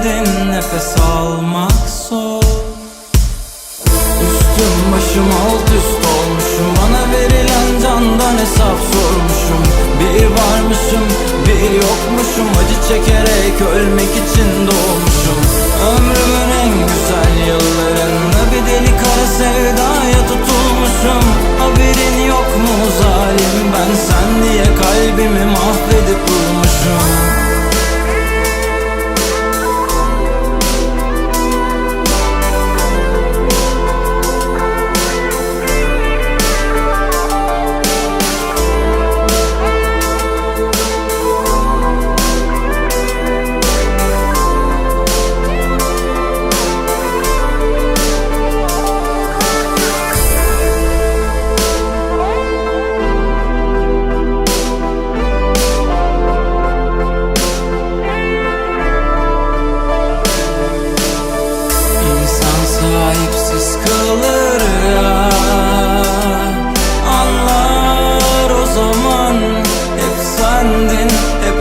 özeldin Nefes almak zor. Üstüm başım alt üst olmuşum Bana verilen candan hesap sormuşum. Bir varmışım bir yokmuşum Acı çekerek ölmek için doğmuşum